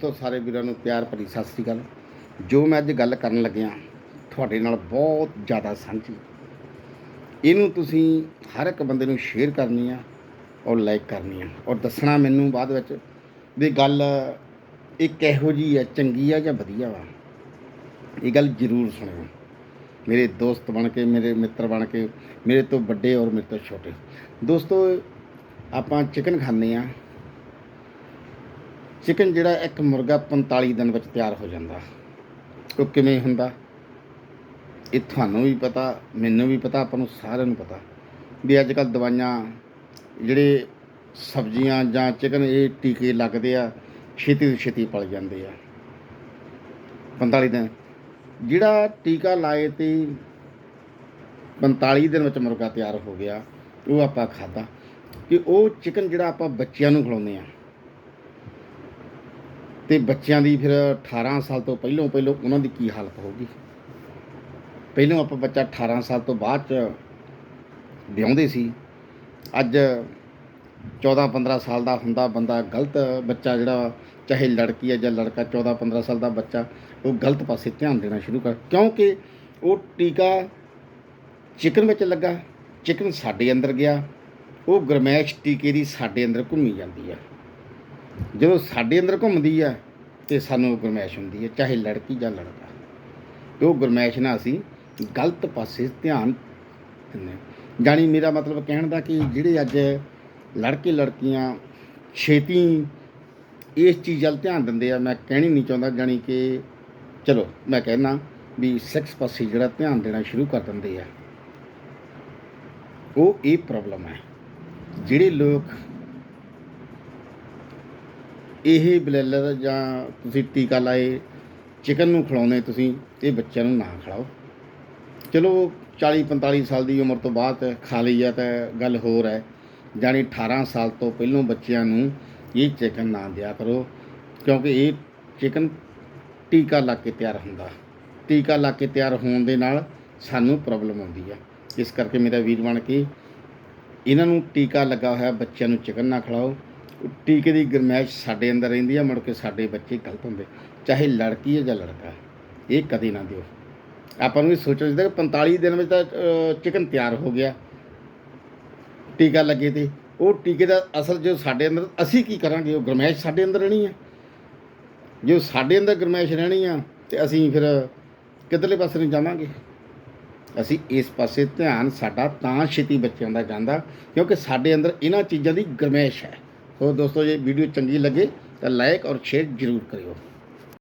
ਤੋਂ ਸਾਰੇ ਵੀਰਾਂ ਨੂੰ ਪਿਆਰ ਭਰੀ ਸਤਿ ਸ੍ਰੀ ਅਕਾਲ। ਜੋ ਮੈਂ ਅੱਜ ਗੱਲ ਕਰਨ ਲੱਗਿਆ, ਤੁਹਾਡੇ ਨਾਲ ਬਹੁਤ ਜ਼ਿਆਦਾ ਸਾਂਝੀ। ਇਹਨੂੰ ਤੁਸੀਂ ਹਰ ਇੱਕ ਬੰਦੇ ਨੂੰ ਸ਼ੇਅਰ ਕਰਨੀ ਆ ਔਰ ਲਾਈਕ ਕਰਨੀ ਆ। ਔਰ ਦੱਸਣਾ ਮੈਨੂੰ ਬਾਅਦ ਵਿੱਚ ਵੀ ਗੱਲ ਇਹ ਕਿਹੋ ਜੀ ਹੈ ਚੰਗੀ ਆ ਜਾਂ ਵਧੀਆ ਵਾ। ਇਹ ਗੱਲ ਜ਼ਰੂਰ ਸੁਣਿਓ। ਮੇਰੇ ਦੋਸਤ ਬਣ ਕੇ, ਮੇਰੇ ਮਿੱਤਰ ਬਣ ਕੇ, ਮੇਰੇ ਤੋਂ ਵੱਡੇ ਔਰ ਮੇਰੇ ਤੋਂ ਛੋਟੇ। ਦੋਸਤੋ, ਆਪਾਂ ਚਿਕਨ ਖਾਂਦੇ ਆ। ਚਿਕਨ ਜਿਹੜਾ ਇੱਕ ਮੁਰਗਾ 45 ਦਿਨ ਵਿੱਚ ਤਿਆਰ ਹੋ ਜਾਂਦਾ। ਉਹ ਕਿਵੇਂ ਹੁੰਦਾ? ਇਹ ਤੁਹਾਨੂੰ ਵੀ ਪਤਾ, ਮੈਨੂੰ ਵੀ ਪਤਾ, ਆਪਾਂ ਨੂੰ ਸਾਰਿਆਂ ਨੂੰ ਪਤਾ ਵੀ ਅੱਜ ਕੱਲ ਦਵਾਈਆਂ ਜਿਹੜੇ ਸਬਜ਼ੀਆਂ ਜਾਂ ਚਿਕਨ ਇਹ ਟੀਕੇ ਲੱਗਦੇ ਆ, ਛੇਤੀ ਤੋਂ ਛੇਤੀ ਪਲ ਜਾਂਦੇ ਆ। 45 ਦਿਨ। ਜਿਹੜਾ ਟੀਕਾ ਲਾਏ ਤੇ 45 ਦਿਨ ਵਿੱਚ ਮੁਰਗਾ ਤਿਆਰ ਹੋ ਗਿਆ, ਉਹ ਆਪਾਂ ਖਾਦਾ ਕਿ ਉਹ ਚਿਕਨ ਜਿਹੜਾ ਆਪਾਂ ਬੱਚਿਆਂ ਨੂੰ ਖਿਲਾਉਂਦੇ ਆ। ਤੇ ਬੱਚਿਆਂ ਦੀ ਫਿਰ 18 ਸਾਲ ਤੋਂ ਪਹਿਲੋਂ ਪਹਿਲੋਂ ਉਹਨਾਂ ਦੀ ਕੀ ਹਾਲਤ ਹੋਊਗੀ? ਪਹਿਲੋਂ ਆਪਾਂ ਬੱਚਾ 18 ਸਾਲ ਤੋਂ ਬਾਅਦ ਚ ਵਿਆਉਂਦੇ ਸੀ। ਅੱਜ 14 15 ਸਾਲ ਦਾ ਹੁੰਦਾ ਬੰਦਾ ਗਲਤ ਬੱਚਾ ਜਿਹੜਾ, ਚਾਹੇ ਲੜਕੀ ਹੈ ਜਾਂ ਲੜਕਾ 14 15 ਸਾਲ ਦਾ ਬੱਚਾ, ਉਹ ਗਲਤ ਪਾਸੇ ਧਿਆਨ ਦੇਣਾ ਸ਼ੁਰੂ ਕਰ। ਕਿਉਂਕਿ ਉਹ ਟੀਕਾ ਚਿਕਨ ਵਿੱਚ ਲੱਗਾ, ਚਿਕਨ ਸਾਡੇ ਅੰਦਰ ਗਿਆ, ਉਹ ਗਰਮੈਸ਼ ਟੀਕੇ ਦੀ ਸਾਡੇ ਅੰਦਰ ਘੁੰਮੀ ਜਾਂਦੀ ਹੈ ਜਦੋਂ ਸਾਡੇ ਅੰਦਰ ਘੁੰਮਦੀ ਆ, ਤੇ ਸਾਨੂੰ ਉਹ ਗਰਮੈਸ਼ ਹੁੰਦੀ ਹੈ ਚਾਹੇ ਲੜਕੀ ਜਾਂ ਲੜਕਾ। ਤੇ ਉਹ ਗਰਮੈਸ਼ ਨਾਲ ਅਸੀਂ ਗਲਤ ਪਾਸੇ ਧਿਆਨ ਦਿੰਦੇ ਹਾਂ। ਜਾਣੀ ਮੇਰਾ ਮਤਲਬ ਕਹਿਣ ਦਾ ਕਿ ਜਿਹੜੇ ਅੱਜ ਲੜਕੇ ਲੜਕੀਆਂ ਛੇਤੀ ਇਸ ਚੀਜ਼ ਵੱਲ ਧਿਆਨ ਦਿੰਦੇ ਆ, ਮੈਂ ਕਹਿਣੀ ਨਹੀਂ ਚਾਹੁੰਦਾ ਜਾਣੀ ਕਿ ਚਲੋ, ਮੈਂ ਕਹਿਣਾ ਵੀ ਸੈਕਸ ਪਾਸੇ ਜਿਹੜਾ ਧਿਆਨ ਦੇਣਾ ਸ਼ੁਰੂ ਕਰ ਦਿੰਦੇ ਆ। ਉਹ ਇਹ ਪ੍ਰੋਬਲਮ ਹੈ। ਜਿਹੜੇ ਲੋਕ ਇਹ ਬਲੈਲਰ ਜਾਂ ਤੁਸੀਂ ਟੀਕਾ ਲਾਏ, ਚਿਕਨ ਨੂੰ ਖਿਲਾਉਂਦੇ ਤੁਸੀਂ, ਇਹ ਬੱਚਿਆਂ ਨੂੰ ਨਾ ਖਿਲਾਓ। ਚਲੋ 40 45 ਸਾਲ ਦੀ ਉਮਰ ਤੋਂ ਬਾਅਦ ਖਾ ਲਈ ਆ ਤਾਂ ਗੱਲ ਹੋਰ ਹੈ। ਜਾਣੀ 18 ਸਾਲ ਤੋਂ ਪਹਿਲੋਂ ਬੱਚਿਆਂ ਨੂੰ ਇਹ ਚਿਕਨ ਨਾ ਦਿਆ ਕਰੋ, ਕਿਉਂਕਿ ਇਹ ਚਿਕਨ ਟੀਕਾ ਲਾ ਕੇ ਤਿਆਰ ਹੁੰਦਾ। ਟੀਕਾ ਲਾ ਕੇ ਤਿਆਰ ਹੋਣ ਦੇ ਨਾਲ ਸਾਨੂੰ ਪ੍ਰੋਬਲਮ ਆਉਂਦੀ ਆ। ਇਸ ਕਰਕੇ ਮੇਰਾ ਵੀਰ ਬਣ ਕੇ, ਇਹਨਾਂ ਨੂੰ ਟੀਕਾ ਲੱਗਾ ਹੋਇਆ ਬੱਚਿਆਂ ਨੂੰ ਚਿਕਨ ਨਾ ਖਿਲਾਓ। ਟੀਕੇ ਦੀ ਗਰਮੈਸ਼ ਸਾਡੇ ਅੰਦਰ ਰਹਿੰਦੀ ਆ, ਮੁੜ ਕੇ ਸਾਡੇ ਬੱਚੇ ਗਲਤ ਹੁੰਦੇ। ਚਾਹੇ ਲੜਕੀ ਹੈ ਜਾਂ ਲੜਕਾ ਇਹ ਕਦੇ ਨਾ ਦਿਓ। ਆਪਾਂ ਨੂੰ ਇਹ ਸੋਚਣਾ ਚਾਹੀਦਾ ਕਿ 45 ਦਿਨ ਵਿੱਚ ਤਾਂ ਚਿਕਨ ਤਿਆਰ ਹੋ ਗਿਆ। ਟੀਕਾ ਲੱਗੇ ਤੇ, ਉਹ ਟੀਕੇ ਦਾ ਅਸਰ ਜੋ ਸਾਡੇ ਅੰਦਰ, ਅਸੀਂ ਕੀ ਕਰਾਂਗੇ? ਉਹ ਗਰਮੈਸ਼ ਸਾਡੇ ਅੰਦਰ ਰਹਿਣੀ ਆ। ਜੋ ਸਾਡੇ ਅੰਦਰ ਗਰਮੈਸ਼ ਰਹਿਣੀ ਆ, ਤੇ ਅਸੀਂ ਫਿਰ ਕਿੱਧਰਲੇ ਪਾਸੇ ਨੂੰ ਜਾਵਾਂਗੇ? ਅਸੀਂ ਇਸ ਪਾਸੇ ਧਿਆਨ ਸਾਡਾ ਤਾਂ ਛੇਤੀ ਬੱਚਿਆਂ ਦਾ ਜਾਂਦਾ, ਕਿਉਂਕਿ ਸਾਡੇ ਅੰਦਰ ਇਹਨਾਂ ਚੀਜ਼ਾਂ ਦੀ ਗਰਮੈਸ਼ ਹੈ। ਸੋ ਦੋਸਤੋ ਜੇ ਵੀਡੀਓ ਚੰਗੀ ਲੱਗੇ ਤਾਂ ਲਾਈਕ ਔਰ ਸ਼ੇਅਰ ਜ਼ਰੂਰ ਕਰਿਓ।